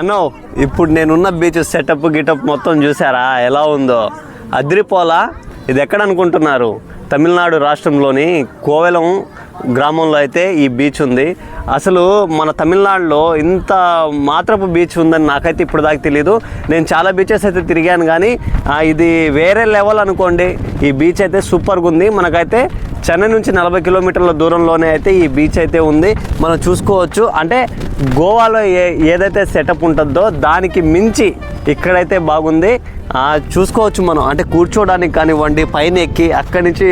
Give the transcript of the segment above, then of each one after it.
అన్నో ఇప్పుడు నేనున్న బీచ్ సెటప్ గిటప్ మొత్తం చూసారా ఎలా ఉందో? అద్రిపోలా? ఇది ఎక్కడ అనుకుంటున్నారు తమిళనాడు రాష్ట్రంలోని కోవెలం గ్రామంలో అయితే ఈ బీచ్ ఉంది. అసలు మన తమిళనాడులో ఇంత మాత్రపు బీచ్ ఉందని నాకైతే ఇప్పుడు దాకా తెలియదు నేను చాలా బీచెస్ అయితే తిరిగాను కానీ ఇది వేరే లెవెల్ అనుకోండి. ఈ బీచ్ అయితే సూపర్గా ఉంది. మనకైతే చెన్నై నుంచి నలభై కిలోమీటర్ల దూరంలోనే అయితే ఈ బీచ్ అయితే ఉంది. మనం చూసుకోవచ్చు. అంటే గోవాలో ఏ ఏదైతే సెటప్ ఉంటుందో దానికి మించి ఇక్కడైతే బాగుంది. చూసుకోవచ్చు మనం. అంటే కూర్చోడానికి కానివ్వండి పైన ఎక్కి అక్కడి నుంచి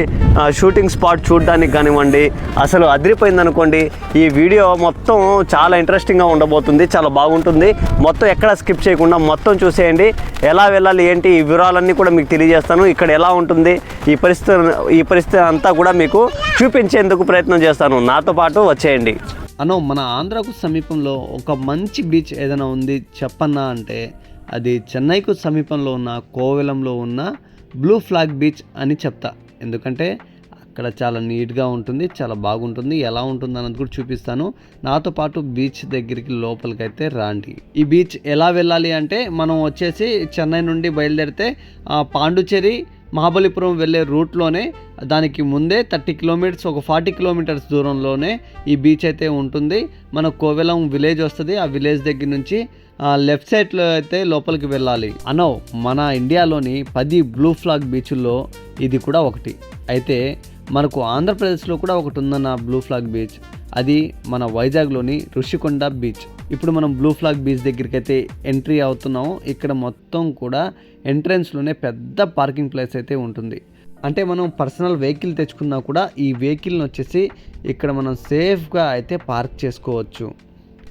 షూటింగ్ స్పాట్ చూడడానికి కానివ్వండి అసలు అదిరిపోయింది అనుకోండి ఈ వీడియో మొత్తం చాలా ఇంట్రెస్టింగ్గా ఉండబోతుంది చాలా బాగుంటుంది. మొత్తం ఎక్కడ స్కిప్ చేయకుండా మొత్తం చూసేయండి. ఎలా వెళ్ళాలి ఏంటి ఈ వివరాలన్నీ కూడా మీకు తెలియజేస్తాను. ఇక్కడ ఎలా ఉంటుంది ఈ పరిస్థితి ఈ పరిస్థితి అంతా కూడా మీకు చూపించేందుకు ప్రయత్నం చేస్తాను. నాతో పాటు వచ్చేయండి. అను మన ఆంధ్రాకు సమీపంలో ఒక మంచి బీచ్ ఏదైనా ఉంది చెప్పన్నా అంటే అది చెన్నైకు సమీపంలో ఉన్న కోవెలంలో ఉన్న బ్లూ ఫ్లాగ్ బీచ్ అని చెప్తా. ఎందుకంటే ఇక్కడ చాలా నీట్గా ఉంటుంది చాలా బాగుంటుంది. ఎలా ఉంటుంది అన్నది కూడా చూపిస్తాను. నాతో పాటు బీచ్ దగ్గరికి లోపలికి అయితే రాండి. ఈ బీచ్ ఎలా వెళ్ళాలి అంటే మనం వచ్చేసి చెన్నై నుండి బయలుదేరితే పాండుచేరి మహాబలిపురం వెళ్ళే రూట్లోనే దానికి ముందే థర్టీ కిలోమీటర్స్ ఒక ఫార్టీ కిలోమీటర్స్ దూరంలోనే ఈ బీచ్ అయితే ఉంటుంది. మన కోవెలం విలేజ్ వస్తుంది ఆ విలేజ్ దగ్గర నుంచి లెఫ్ట్ సైడ్లో అయితే లోపలికి వెళ్ళాలి. అనో మన ఇండియాలోని పది బ్లూ ఫ్లాగ్ బీచ్ల్లో ఇది కూడా ఒకటి. అయితే మనకు ఆంధ్రప్రదేశ్లో కూడా ఒకటి ఉందన్న బ్లూ ఫ్లాగ్ బీచ్ అది మన వైజాగ్లోని ఋషికొండ బీచ్ ఇప్పుడు మనం బ్లూ ఫ్లాగ్ బీచ్ దగ్గరికి అయితే ఎంట్రీ అవుతున్నాము. ఇక్కడ మొత్తం కూడా ఎంట్రన్స్లోనే పెద్ద పార్కింగ్ ప్లేస్ అయితే ఉంటుంది. అంటే మనం పర్సనల్ వెహికల్ తెచ్చుకున్నా కూడా ఈ వెహికల్ని వచ్చేసి ఇక్కడ మనం సేఫ్గా అయితే పార్క్ చేసుకోవచ్చు.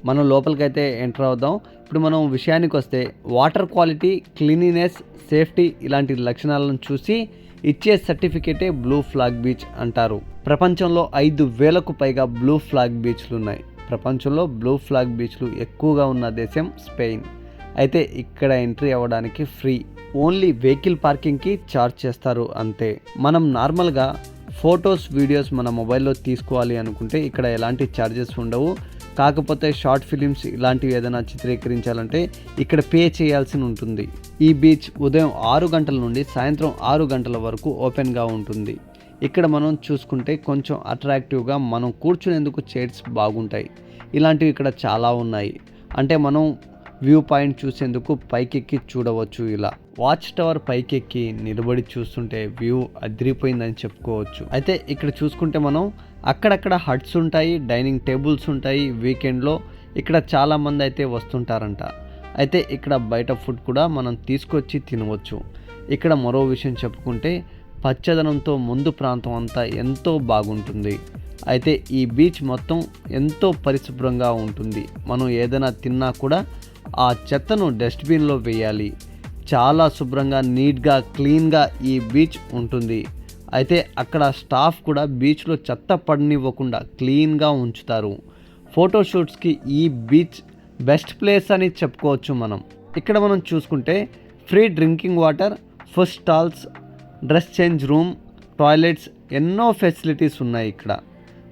మనం లోపలికి అయితే ఎంటర్ అవుదాం. ఇప్పుడు మనం విషయానికి వస్తే వాటర్ క్వాలిటీ క్లీనినెస్ సేఫ్టీ ఇలాంటి లక్షణాలను చూసి ఇచ్చే సర్టిఫికేటే బ్లూ ఫ్లాగ్ బీచ్ అంటారు. ప్రపంచంలో ఐదు వేలకు పైగా బ్లూ ఫ్లాగ్ బీచ్లు ఉన్నాయి. ప్రపంచంలో బ్లూ ఫ్లాగ్ బీచ్లు ఎక్కువగా ఉన్న దేశం స్పెయిన్. అయితే ఇక్కడ ఎంట్రీ అవ్వడానికి ఫ్రీ. ఓన్లీ వెహికల్ పార్కింగ్కి ఛార్జ్ చేస్తారు అంతే. మనం నార్మల్గా ఫొటోస్ వీడియోస్ మన మొబైల్లో తీసుకోవాలి అనుకుంటే ఇక్కడ ఎలాంటి ఛార్జెస్ ఉండవు. కాకపోతే షార్ట్ ఫిలిమ్స్ ఇలాంటివి ఏదైనా చిత్రీకరించాలంటే ఇక్కడ పే చేయాల్సి ఉంటుంది. ఈ బీచ్ ఉదయం ఆరు గంటల నుండి సాయంత్రం ఆరు గంటల వరకు ఓపెన్గా ఉంటుంది. ఇక్కడ మనం చూసుకుంటే కొంచెం అట్రాక్టివ్గా మనం కూర్చునేందుకు చైర్స్ బాగుంటాయి. ఇలాంటివి ఇక్కడ చాలా ఉన్నాయి. అంటే మనం వ్యూ పాయింట్ చూసేందుకు పైకెక్కి చూడవచ్చు ఇలా. వాచ్ టవర్ పైకెక్కి నిలబడి చూస్తుంటే వ్యూ అదిరిపోయిందని చెప్పుకోవచ్చు. అయితే ఇక్కడ చూసుకుంటే మనం అక్కడక్కడ హట్స్ ఉంటాయి డైనింగ్ టేబుల్స్ ఉంటాయి వీకెండ్లో ఇక్కడ చాలామంది అయితే వస్తుంటారంట. అయితే ఇక్కడ బయట ఫుడ్ కూడా మనం తీసుకొచ్చి తినవచ్చు. ఇక్కడ మరో విషయం చెప్పుకుంటే పచ్చదనంతో ముందు ప్రాంతం అంతా ఎంతో బాగుంటుంది. అయితే ఈ బీచ్ మొత్తం ఎంతో పరిశుభ్రంగా ఉంటుంది. మనం ఏదైనా తిన్నా కూడా ఆ చెత్తను డస్ట్బిన్లో వేయాలి. చాలా శుభ్రంగా నీట్గా క్లీన్గా ఈ బీచ్ ఉంటుంది. అయితే అక్కడ స్టాఫ్ కూడా బీచ్లో చెత్త పడనివ్వకుండా క్లీన్గా ఉంచుతారు. ఫోటోషూట్స్కి ఈ బీచ్ బెస్ట్ ప్లేస్ అని చెప్పుకోవచ్చు మనం. ఇక్కడ మనం చూసుకుంటే free drinking water food stalls dress change room toilets ఎన్నో ఫెసిలిటీస్ ఉన్నాయి ఇక్కడ.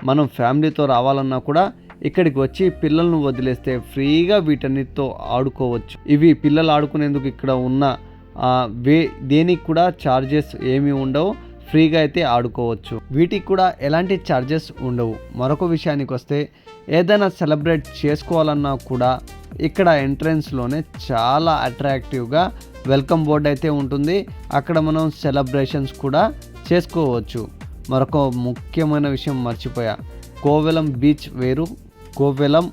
మనం ఫ్యామిలీతో రావాలన్నా కూడా ఇక్కడికి వచ్చి పిల్లలను వదిలేస్తే ఫ్రీగా వీటన్నిటితో ఆడుకోవచ్చు. ఇవి పిల్లలు ఆడుకునేందుకు ఇక్కడ ఉన్న వే దేనికి కూడా ఛార్జెస్ ఏమీ ఉండవు. ఫ్రీగా అయితే ఆడుకోవచ్చు. వీటికి కూడా ఎలాంటి ఛార్జెస్ ఉండవు. మరొక విషయానికి వస్తే ఏదైనా సెలబ్రేట్ చేసుకోవాలన్నా కూడా ఇక్కడ ఎంట్రన్స్లోనే చాలా అట్రాక్టివ్గా వెల్కమ్ బోర్డ్ అయితే ఉంటుంది. అక్కడ మనం సెలబ్రేషన్స్ కూడా చేసుకోవచ్చు. మరొక ముఖ్యమైన విషయం మర్చిపోయా. కోవెలం బీచ్ వేరు కోవెలం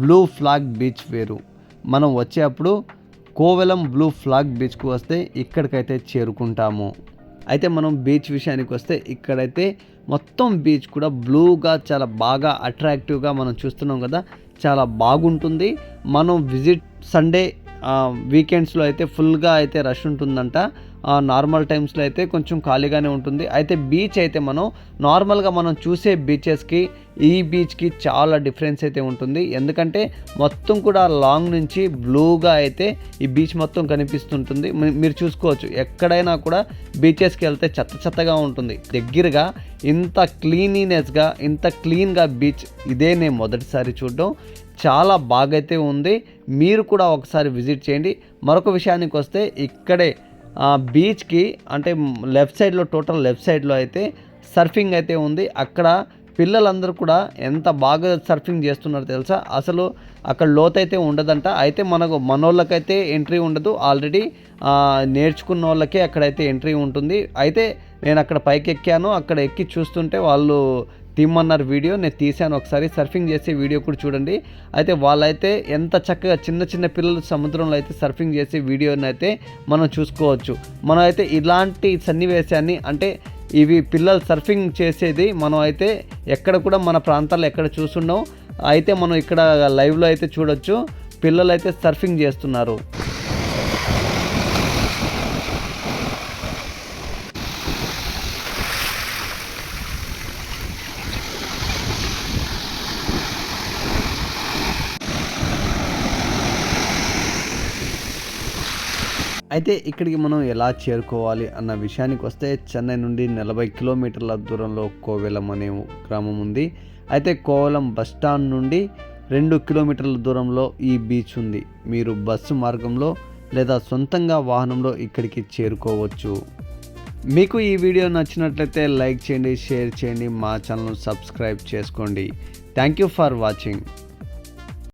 బ్లూ ఫ్లాగ్ బీచ్ వేరు. మనం వచ్చేటప్పుడు కోవెలం బ్లూ ఫ్లాగ్ బీచ్కు వస్తే ఇక్కడికైతే చేరుకుంటాము. అయితే మనం బీచ్ విషయానికి వస్తే ఇక్కడైతే మొత్తం బీచ్ కూడా బ్లూగా చాలా బాగా అట్రాక్టివ్గా మనం చూస్తున్నాం కదా చాలా బాగుంటుంది. మనం విజిట్ సండే వీకెండ్స్లో అయితే ఫుల్గా అయితే రష్ ఉంటుందంట. నార్మల్ టైమ్స్లో అయితే కొంచెం ఖాళీగానే ఉంటుంది. అయితే బీచ్ అయితే మనం నార్మల్గా మనం చూసే బీచెస్కి ఈ బీచ్కి చాలా డిఫరెన్స్ అయితే ఉంటుంది. ఎందుకంటే మొత్తం కూడా లాంగ్ నుంచి బ్లూగా అయితే ఈ బీచ్ మొత్తం కనిపిస్తుంటుంది. మీరు చూసుకోవచ్చు ఎక్కడైనా కూడా బీచెస్కి వెళ్తే చెత్త చెత్తగా ఉంటుంది. దగ్గరగా ఇంత క్లీనినెస్గా ఇంత క్లీన్గా బీచ్ ఇదే నేను మొదటిసారి చూడడం. చాలా బాగైతే ఉంది. మీరు కూడా ఒకసారి విజిట్ చేయండి. మరొక విషయానికి వస్తే ఇక్కడే బీచ్కి అంటే లెఫ్ట్ సైడ్లో టోటల్ లెఫ్ట్ సైడ్లో అయితే సర్ఫింగ్ అయితే ఉంది. అక్కడ పిల్లలందరూ కూడా ఎంత బాగా సర్ఫింగ్ చేస్తున్నారో తెలుసా? అసలు అక్కడ లోతైతే ఉండదంట. అయితే మనకు మనోళ్ళకైతే ఎంట్రీ ఉండదు. ఆల్రెడీ నేర్చుకున్న వాళ్ళకే అక్కడైతే ఎంట్రీ ఉంటుంది. అయితే నేను అక్కడ పైకి ఎక్కాను అక్కడ ఎక్కి చూస్తుంటే వాళ్ళు తీమ్మన్నారు వీడియో నేను తీశాను ఒకసారి సర్ఫింగ్ చేసే వీడియో కూడా చూడండి. అయితే వాళ్ళైతే ఎంత చక్కగా చిన్న చిన్న పిల్లలు సముద్రంలో అయితే సర్ఫింగ్ చేసే వీడియోని అయితే మనం చూసుకోవచ్చు. మనం అయితే ఇలాంటి సన్నివేశాన్ని అంటే ఇవి పిల్లలు సర్ఫింగ్ చేసేది మనం అయితే ఎక్కడ కూడా మన ప్రాంతాల్లో ఎక్కడ చూస్తున్నాం. అయితే మనం ఇక్కడ లైవ్లో అయితే చూడొచ్చు. పిల్లలు అయితే సర్ఫింగ్ చేస్తున్నారు. అయితే ఇక్కడికి మనం ఎలా చేరుకోవాలి అన్న విషయానికి వస్తే చెన్నై నుండి నలభై కిలోమీటర్ల దూరంలో కోవెలం అనే గ్రామం ఉంది. అయితే కోవెలం బస్ స్టాండ్ నుండి రెండు కిలోమీటర్ల దూరంలో ఈ బీచ్ ఉంది. మీరు బస్సు మార్గంలో లేదా సొంతంగా వాహనంలో ఇక్కడికి చేరుకోవచ్చు. మీకు ఈ వీడియో నచ్చినట్లయితే లైక్ చేయండి షేర్ చేయండి మా ఛానల్ సబ్స్క్రైబ్ చేసుకోండి. Thank you for watching.